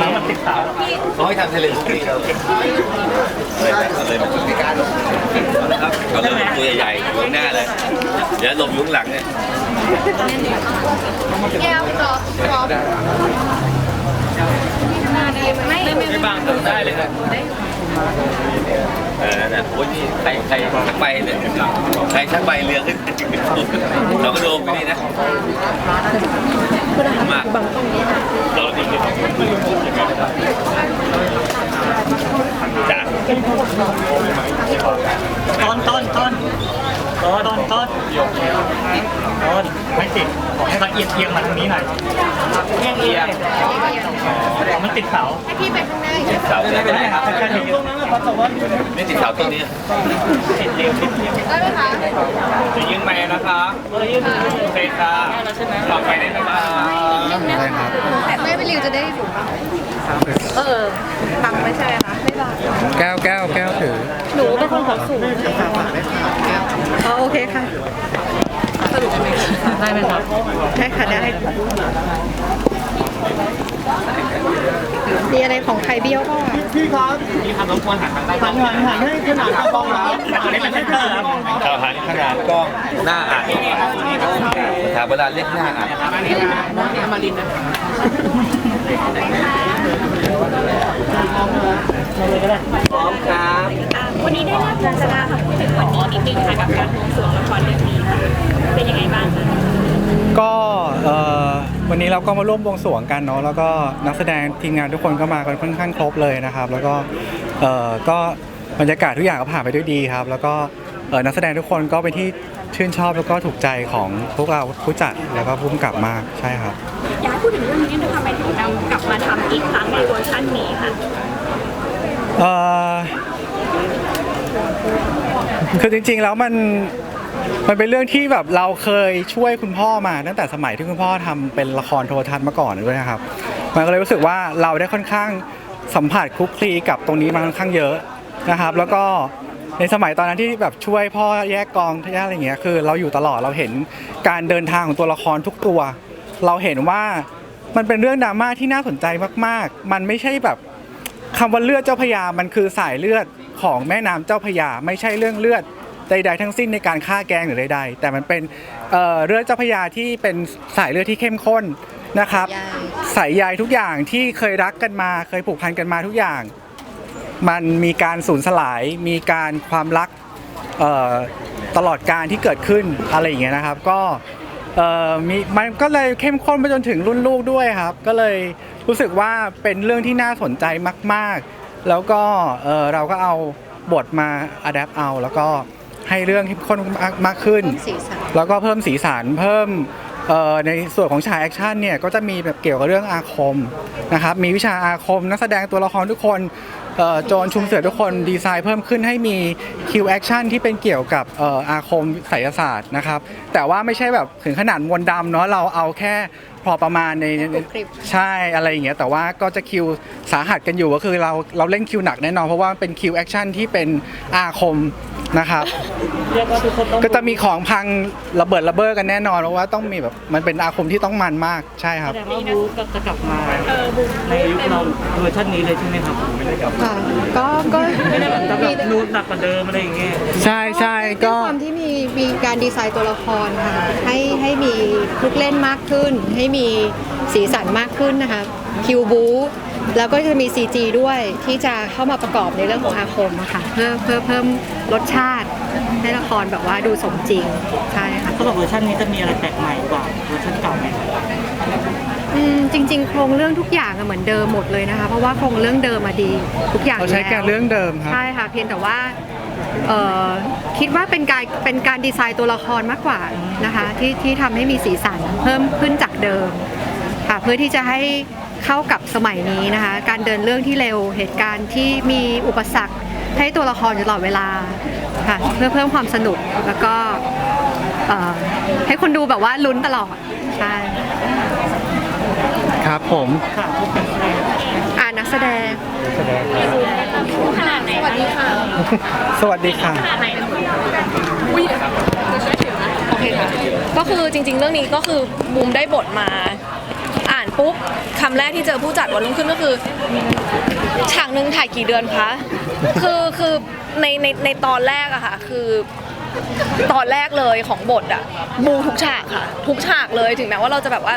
น้ำมันติดสาวเาให้ทำเทเลทุกปีเราเลยเลยมันไม่กล้าลงนะครับก็เลยตัวใหญ่ๆอยู่ข้างหน้าเลยเดี๋ยวหลบอยู่ข้างหลังเนี่ยแก้วพี่ก๊อพี่ก๊อไม่ไม่บางทำได้เลยนะเออนะโอ้ยนี่ใครใครชักใบเนี่ยใครชักใบเรือขึ้นเราก็โดนไปนี่นะ มากเราดีที่สุดจ้ะต้นต้นต้นต้นต้น ต้นไม่ติดขอให้เขาเอียงเอียงมาทางนี้หน่อยเอียงเอียงมันติดเสาให้พี่ไปข้างหน้าติดเสาเนี่ยได้ครับแค่นี้ตรงนั้นนะครับแต่ว่าไม่ติดเสาต้นนี้ติดเร็วติดเร็วได้ไหมคะจะยิงไปนะคะโอเคค่ะต่อไปได้ไหมครับไม่ไปริวจะได้ถูกป่ะเออบังไม่ใช่ไหมคะไม่บังแก้วแก้วแก้วถือหนูเป็นคนของสูงโอเคค่ะ สรุปได้ไหมได้ไหมครับได้ค่ะได้มีอะไรของใครเบี้ยวบ้างพี่ครับพี่ครับรบกวนหันทางใต้หันหันหันให้ขนาดกล้องนะอันนี้เป็นเตอร์ครับเราหันขนาดกล้องหน้าอ่านสถาบันเรียกหน้าอ่านนะ วันนี้ได้รับการแสดงค่ะพูดถึงวันนี้นิดนึงค่ะกับการบวงสรวงละครเรื่องนี้ค่ะเป็นยังไงบ้างคะก็เอ่อวันนี้เราก็มาร่วมบวงสรวงกันเนาะแล้วก็นักแสดงทีมงานทุกคนก็มากันค่อนข้างครบเลยนะครับ แล้วก็เอ่อก็บรรยากาศทุกอย่างก็ผ่านไปด้วยดีครับ แล้วก็เอ่อนักแสดงทุกคนก็เป็นที่ ชื่นชอบแล้วก็ถูกใจของพวกเราผู้จัดแล้วก็ผู้กำกับมากใช่ครับ อยากให้พูดถึงเรื่องนี้นิดนึงทำไมถึงนำกลับมาทำอีกครั้งในเวอร์ชันนี้ค่ะเอ่อคือจริงๆแล้วมันมันเป็นเรื่องที่แบบเราเคยช่วยคุณพ่อมาตั้งแต่สมัยที่คุณพ่อทำเป็นละครโทรทัศน์มาก่อนด้วยนะครับ มันก็เลยรู้สึกว่าเราได้ค่อนข้างสัมผัสคลุกคลีกับตรงนี้มาค่อนข้างเยอะนะครับ แล้วก็ ในสมัยตอนนั้นที่แบบช่วยพ่อแยกกองแยกอะไรอย่างเงี้ยคือ เราอยู่ตลอดเราเห็นการเดินทางของตัวละครทุกตัว เราเห็นว่ามันเป็นเรื่องดราม่าที่น่าสนใจมาก ๆ มันไม่ใช่แบบคำว่าเลือดเจ้าพระยา มันคือสายเลือดของแม่น้ำเจ้าพระยา ไม่ใช่เรื่องเลือดใดๆทั้งสิ้นในการฆ่าแกล้งหรือใดๆ แต่มันเป็นเอ่อเลือดเจ้าพระยาที่เป็นสายเลือดที่เข้มข้นนะครับ สายใยทุกอย่างที่เคยรักกันมา เคยผูกพันกันมาทุกอย่าง มันมีการสูญสลาย มีการความรักเอ่อตลอดการที่เกิดขึ้นอะไรอย่างเงี้ยนะครับ ก็เอ่อมีมันก็เลยเข้มข้นไปจนถึงรุ่นลูกด้วยครับ ก็เลยรู้สึกว่าเป็นเรื่องที่น่าสนใจมาก ๆ แล้วก็เอ่อเราก็เอาบทมาอัดแอปเอา แล้วก็ให้เรื่องเข้มข้นมากมากขึ้นสีสันแล้วก็เพิ่มสีสันเพิ่มเอ่อ ในส่วนของฉากแอคชั่นเนี่ยก็จะมีแบบเกี่ยวกับเรื่องอาคมนะครับมีวิชาอาคมนักแสดงตัวละครทุกคนเอ่อโจรชุมเสือทุกคนดีไซน์เพิ่มขึ้นให้มีคิวแอคชั่นที่เป็นเกี่ยวกับเอ่ออาคมไสยศาสตร์นะครับแต่ว่าไม่ใช่แบบถึงขนาดมวลดำเนาะเราเอาแค่ พอประมาณในคลิปใช่อะไรอย่างเงี้ยแต่ว่าก็จะคิวสาหัสกันอยู่ก็คือเราเราเล่นคิวหนักแน่นอนเพราะว่าเป็นคิวแอคชั่นที่เป็นอาคมนะครับเรียกว่าทุกคนต้องก็จะมีของพังระเบิดระเบ้อกันแน่นอนเพราะว่าต้องมีแบบมันเป็นอาคมที่ต้องมันมากใช่ครับแสดงว่าบูก็จะกลับมาในยุคเราเวอร์ชันนี้เลยใช่ไหมครับไม่ได้กลับค่ะก็ก็ไม่ได้แบบจะแบบนูนหนักกว่าเดิมอะไรอย่างเงี้ยใช่ใช่ด้วยก็ความที่มีมีการดีไซน์ตัวละครค่ะให้ให้มีลูกเล่นมากขึ้นให้มีสีสันมากขึ้นนะคะคิวบูแล้วก็จะมี CG ด้วยที่จะเข้ามาประกอบในเรื่องของอาคมอะค่ะเพื่อเพื่อเพิ่มรสชาติให้ละครแบบว่าดูสมจริงใช่ค่ะเขาบอกเวอร์ชันนี้จะมีอะไรแปลกใหม่กว่าเวอร์ชันเก่าไหมครับอืมจริง ๆ โครงเรื่องทุกอย่างอะเหมือนเดิมหมดเลยนะคะ เพราะว่าโครงเรื่องเดิมมาดี ทุกอย่างเราใช้แล้วการเรื่องเดิมครับ ใช่ค่ะ เพียงแต่ว่า เอ่อคิดว่าเป็นการเป็นการดีไซน์ตัวละครมากกว่านะคะที่ที่ทำให้มีสีสันเพิ่มขึ้นจากเดิมค่ะเพื่อที่จะให้เข้ากับสมัยนี้นะคะ การเดินเรื่องที่เร็วเหตุการณ์ที่มีอุปสรรคให้ตัวละครอยู่ตลอดเวลาค่ะเพื่อเพิ่มความสนุกแล้วก็เอ่อให้คนดูแบบว่าลุ้นตลอดใช่ครับผมค่ะทุกคนเลยอ่านัก แสดงขนาดไหนสวัสดีค่ะสวัสดีค่ะ ขนาดไหนต้องโอเคค่ะก็คือจริง ๆ เรื่องนี้ก็คือบูมได้บทมาอ่านปุ๊บคำแรกที่เจอผู้จัดวันรุ่งขึ้นก็คือฉากหนึ่งถ่ายกี่เดือนคะคือคือในในในตอนแรกอะค่ะคือ ตอนแรกเลยของบทอะบูทุกฉากค่ะ ทุกฉากเลยถึงแม้ว่าเราจะแบบว่า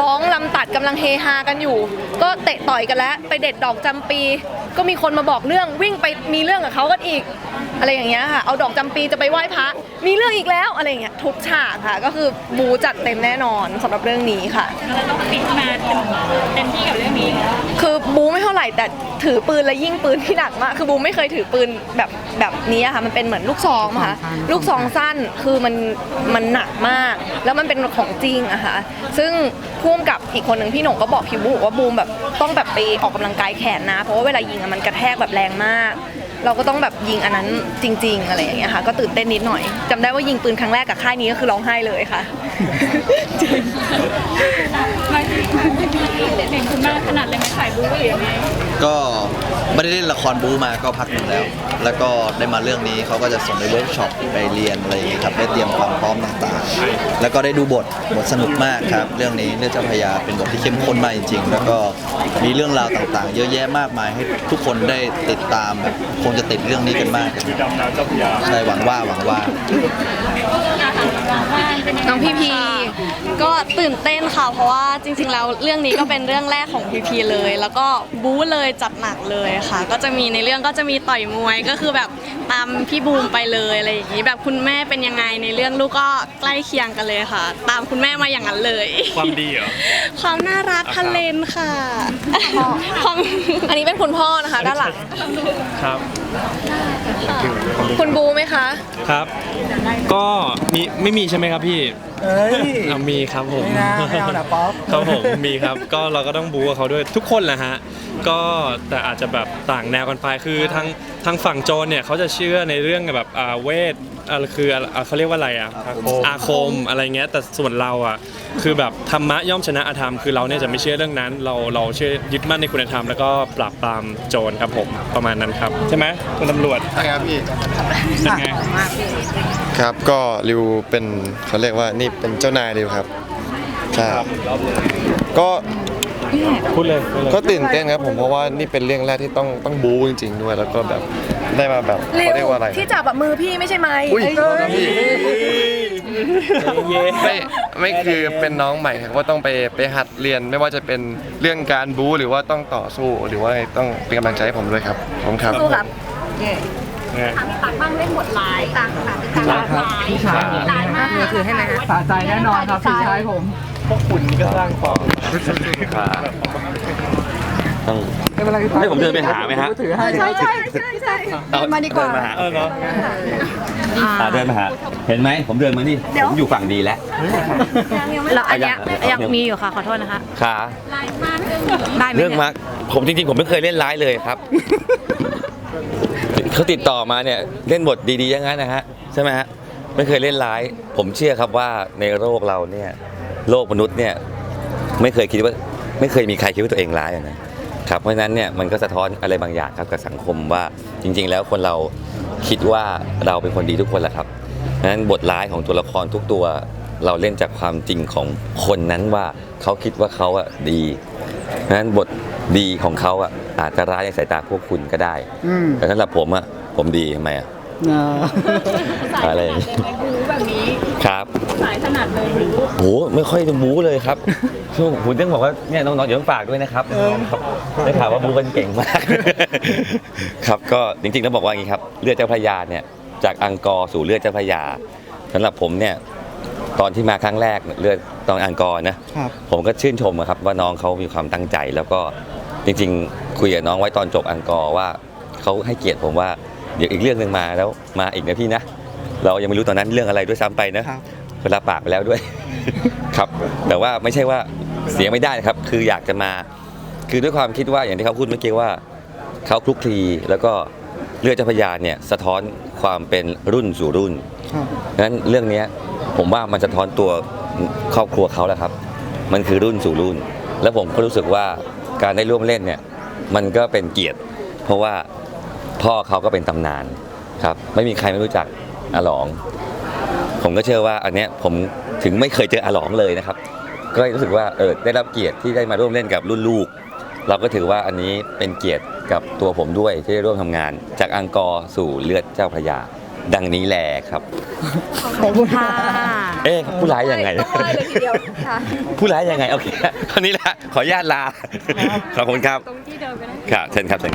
ร้องลำตัดกำลังเฮฮากันอยู่ ก็เตะต่อยกันแล้ว ไปเด็ดดอกจำปี ก็มีคนมาบอกเรื่องวิ่งไปมีเรื่องกับเขากันอีก อะไรอย่างเงี้ยค่ะ เอาดอกจำปีจะไปไหว้พระมีเรื่องอีกแล้วอะไรอย่างเงี้ยทุกฉากค่ะ ก็คือบูจัดเต็มแน่นอนสำหรับเรื่องนี้ค่ะ เราต้องปิดมาเต็มเต็มที่กับเรื่องนี้ คือบูไม่เท่าไหร่แต่ถือปืนและยิงปืนที่หนักมากคือบูไม่เคยถือปืนแบบแบบนี้อะค่ะมันเป็นเหมือนลูกซองอะค่ะลูกซองสั้นคือมันมันหนักมาก แล้วมันเป็นของจริงอะค่ะซึ่งพ่วงกับอีกคนหนึ่งพี่หนงก็บอกพี่บูบอกว่าบูมแบบต้องแบบไปออกกำลังกายแขนนะ เพราะว่าเวลายิงอะมันกระแทกแบบแรงมาก เราก็ต้องแบบยิงอันนั้นจริง ๆ อะไรอย่างเงี้ยค่ะ ก็ตื่นเต้นนิดหน่อยจำได้ว่ายิงปืนครั้งแรกกับค่ายนี้ก็คือร้องไห้เลยค่ะมาเห็นคุณมากขนาดเลยไหมถ่ายบู๊หรือยังไงก็ไม่ได้เล่นละครบูมาก็พักหนึ่งแล้ว แล้วก็ได้มาเรื่องนี้เขาก็จะส่งไปเวิร์กช็อปไปเรียนอะไรอย่างเงี้ยครับได้เตรียมความพร้อมต่างๆ แล้วก็ได้ดูบทบทสนุกมากครับเรื่องนี้เรื่องเจ้าพระยาเป็นบทที่เข้มข้นมากจริงๆ แล้วก็มีเรื่องราวต่างๆ เยอะแยะมากมายให้ทุกคนได้ติดตามแบบคงจะติดเรื่องนี้กันมากใช่หวังว่าหวังว่า น้องพี่พีก็ตื่นเต้นค่ะ เพราะว่าจริงๆแล้วเรื่องนี้ก็เป็นเรื่องแรกของพีพีเลย แล้วก็บู๊เลยจัดหนักเลยค่ะ ก็จะมีในเรื่องก็จะมีต่อยมวยก็คือแบบตามพี่บูมไปเลยอะไรอย่างนี้แบบคุณแม่เป็นยังไงในเรื่องลูกก็ใกล้เคียงกันเลยค่ะ ตามคุณแม่มาอย่างนั้นเลย ความดีเหรอ ความน่ารักทะเลนค่ะความอันนี้เป็นคุณพ่อนะคะด้านหลัง ครับ คุณบูไหมคะ ครับ ก็มีไม่มีใช่ไหมครับพี่เอ้ย เอามีครับผมไม่น่าไม่เอานะป๊อป ครับผมมีครับ ก็เราก็ต้องบูกับเขาด้วยทุกคนแหละฮะ ก็แต่อาจจะแบบต่างแนวกันไปคือทางทางฝั่งโจรเนี่ยเขาจะเชื่อในเรื่องแบบอ่าเวท อ่าคืออ่าเขาเรียกว่าอะไรอะอาคมอาคมอะไรเงี้ยแต่ส่วนเราอะคือแบบธรรมะย่อมชนะอธรรมคือเราเนี่ยจะไม่เชื่อเรื่องนั้น เราเราเชื่อยึดมั่นในคุณธรรมแล้วก็ปราบปรามโจรครับผมประมาณนั้นครับ ใช่ไหมคุณตำรวจใช่ครับพี่เป็นไงครับก็ริวเป็นเขาเรียกว่านี่เป็นเจ้านายริวครับใช่ก็พูดเลยพูดเลยก็ตื่นเต้นครับผมเพราะว่านี่เป็นเรื่องแรกที่ต้องต้องบู๊จริง ๆ ด้วยแล้วก็แบบ ได้มาแบบเขาเรียกว่าอะไรที่จับแบบมือพี่ไม่ใช่ไหมอุ้ยเอ้ยโทษครับพี่ไม่ไม่คือเป็นน้องใหม่ครับว่าต้องไปไปหัดเรียนไม่ว่าจะเป็นเรื่องการบู๊หรือว่าต้องต่อสู้หรือว่าต้องเป็นกำลังใจให้ผมด้วยครับผมครับ สู้ครับไงตักบ้างเล่นบทลายต่างต่างต่างลายพี่ชายลายมากถือให้ไหมคะสะใจแน่นอนครับพี่ชายผม พวกคุณนี่ก็สร้างความไม่เป็นไรพี่ให้ผมเดินไปหาไหมฮะถือให้ใช่ใช่ใช่ใช่มาดีกว่าเดินมาหาเออเนาะอ่าเดินมาหาเห็นไหมผมเดินมานี่ผมอยู่ฝั่งดีแล้วแล้วอันเนี้ยเอายังยังมีอยู่ค่ะขอโทษนะคะขาลายมากเรื่องนี้ได้ไหมเรื่องเนี่ยมาร์คผมจริงๆ ผมไม่เคยเล่นร้ายเลยครับเขาติดต่อมาเนี่ยเล่นบทดีๆอย่างนั้นนะฮะใช่ไหมฮะไม่เคยเล่นร้าย ผมเชื่อครับว่าในโลกเราเนี่ยโลกมนุษย์เนี่ยไม่เคยคิดว่าไม่เคยมีใครคิดว่าตัวเองร้ายอะนะ ครับเพราะฉะนั้นเนี่ยมันก็สะท้อนอะไรบางอย่างครับกับสังคมว่าจริง ๆ แล้วคนเราคิดว่าเราเป็นคนดีทุกคนแหละครับเพราะฉะนั้นบทร้ายของตัวละครทุกตัวเราเล่นจากความจริงของคนนั้นว่าเขาคิดว่าเขาอะดีเพราะฉะนั้นบทดีของเขาอะอาจจะร้ายในสายตาพวกคุณก็ได้ อืมแต่สำหรับผมอะผมดีทำไมอะ เออสายอะไรถนัดเลยไหมบู๊แบบ นี้ครับสายถนัดเลยบู๊โหไม่ค่อยจะบู๊เลยครับ ช่วงผมต้องบอกว่าเนี่ยน้องๆเดี๋ยวต้องฝากด้วยนะครับครับได้ข่าวว่าบู๊กันเก่งมาก ครับก็จริงๆต้องบอกว่าอย่างนี้ครับเลือดเจ้าพระยาเนี่ยจากอังกอร์สู่เลือดเจ้าพระยาสำหรับผมเนี่ยตอนที่มาครั้งแรกเนี่ยเลือดตอนอังกอร์นะครับ ผมก็ชื่นชมอะครับว่าน้องเขามีความตั้งใจ แล้วก็จริงๆ คุยกับน้องไว้ตอนจบอังกอร์ว่าเขาให้เกียรติผมว่าเดี๋ยวอีกเรื่องหนึ่งมาแล้วมาอีกนะพี่นะ เรายังไม่รู้ตอนนั้นเรื่องอะไรด้วยซ้ำไปนะ ครับ เวลาปากไปแล้วด้วย ครับ แต่ว่าไม่ใช่ว่าเสียไม่ได้นะครับ คืออยากจะมา คือด้วยความคิดว่าอย่างที่เขาพูดเมื่อกี้ว่า เขาคลุกคลีแล้วก็เลือดเจ้าพระยาเนี่ยสะท้อนความเป็นรุ่นสู่รุ่น ครับ นั้นเรื่องเนี้ยผมว่ามันสะท้อนตัวครอบครัวเขาแหละครับ มันคือรุ่นสู่รุ่น แล้วผมก็รู้สึกว่าการได้ร่วมเล่นเนี่ยมันก็เป็นเกียรติ เพราะว่าพ่อเขาก็เป็นตำนานครับ ไม่มีใครไม่รู้จัก อาหลอง ผมก็เชื่อว่าอันเนี้ยผมถึงไม่เคยเจออาหลองเลยนะครับ ก็รู้สึกว่าเออได้รับเกียรติที่ได้มาร่วมเล่นกับรุ่นลูก เราก็ถือว่าอันนี้เป็นเกียรติกับตัวผมด้วยที่ได้ร่วมทำงาน จากอังกอร์สู่เลือดเจ้าพระยา ดังนี้แหละครับ ขอบคุณค่ะเอ๊ะผู้ร้ายยังไง ต้องไหว้เลยทีเดียวค่ะ ผู้ร้ายยังไง โอเคคนนี้แหละขออนุญาตลา ขอบคุณครับ ตรงที่เดิมไปนะ ครับเชิญครับเชิญ